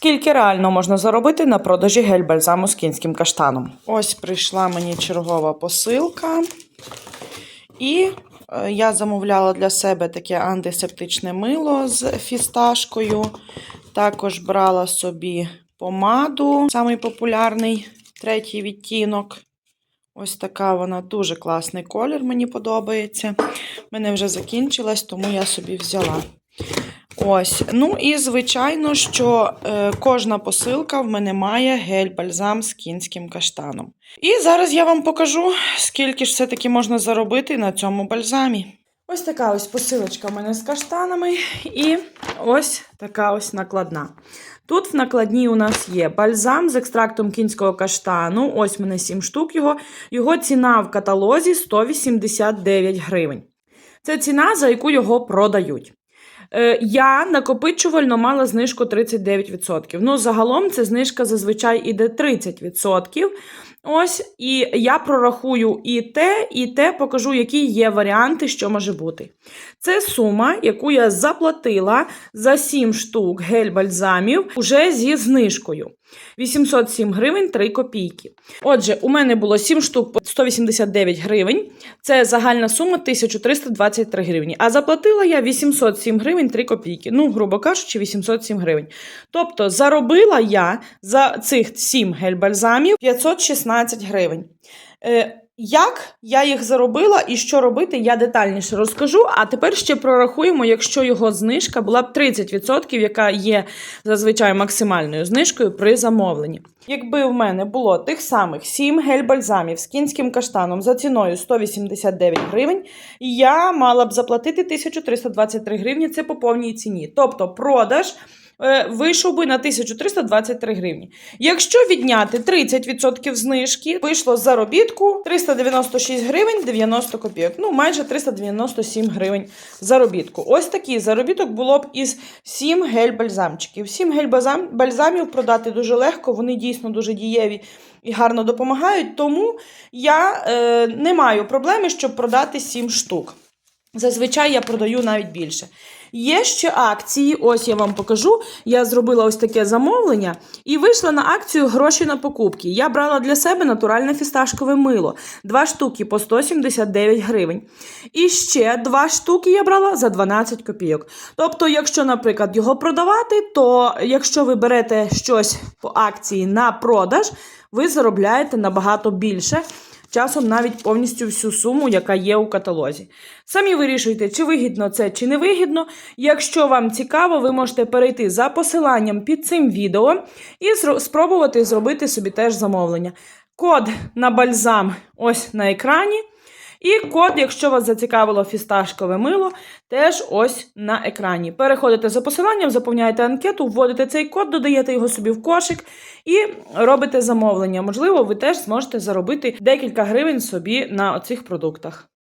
Скільки реально можна заробити на продажі гель-бальзаму з кінським каштаном? Ось прийшла мені чергова посилка. І е, я замовляла для себе таке антисептичне мило з фісташкою. Також брала собі помаду, самий популярний третій відтінок. Ось така вона дуже класний колір, мені подобається. У мене вже закінчилась, тому я собі взяла. Ось. Ну і звичайно, що е, кожна посилка в мене має гель-бальзам з кінським каштаном. І зараз я вам покажу, скільки ж все-таки можна заробити на цьому бальзамі. Ось така ось посилочка в мене з каштанами, і ось така ось накладна. Тут в накладній у нас є бальзам з екстрактом кінського каштану. Ось в мене 7 штук його. Його ціна в каталозі 189 гривень. Це ціна, за яку його продають. Е, Я накопичувально мала знижку 39%. Ну, загалом це знижка зазвичай іде 30%. Ось, і я прорахую і те, і те покажу, які є варіанти, що може бути. Це сума, яку я заплатила за 7 штук гель-бальзамів уже зі знижкою. 807 гривень 3 копійки. Отже, у мене було 7 штук по 189 гривень. Це загальна сума 1323 гривні. А заплатила я 807 гривень 3 копійки. Ну, грубо кажучи, 807 гривень. Тобто заробила я за цих 7 гель-бальзамів 516 гривень. Е, як я їх заробила і що робити, я детальніше розкажу. А тепер ще прорахуємо, якщо його знижка була б 30%, яка є зазвичай максимальною знижкою при замовленні. Якби в мене було тих самих 7 гель-бальзамів з кінським каштаном за ціною 189 гривень, я мала б заплатити 1323 гривні. Це по повній ціні. Тобто продаж вийшов би на 1323 гривні. Якщо відняти 30% знижки, вийшло з заробітку 396 гривень 90 копійок. Ну, майже 397 гривень заробітку. Ось такий заробіток було б із 7 гель-бальзамчиків. 7 гель-бальзамів продати дуже легко, вони дійсно дуже дієві і гарно допомагають. Тому я е, не маю проблеми, щоб продати 7 штук. Зазвичай я продаю навіть більше. Є ще акції, ось я вам покажу. Я зробила ось таке замовлення і вийшла на акцію гроші на покупки. Я брала для себе натуральне фісташкове мило. Два штуки по 179 гривень. І ще два штуки я брала за 12 копійок. Тобто, якщо, наприклад, його продавати, то якщо ви берете щось по акції на продаж, ви заробляєте набагато більше часом навіть повністю всю суму, яка є у каталозі. Самі вирішуйте, чи вигідно це, чи не вигідно. Якщо вам цікаво, ви можете перейти за посиланням під цим відео і спробувати зробити собі теж замовлення. Код на бальзам ось на екрані. І код, якщо вас зацікавило фісташкове мило, теж ось на екрані. Переходите за посиланням, заповняєте анкету, вводите цей код, додаєте його собі в кошик і робите замовлення. Можливо, ви теж зможете заробити декілька гривень собі на оцих продуктах.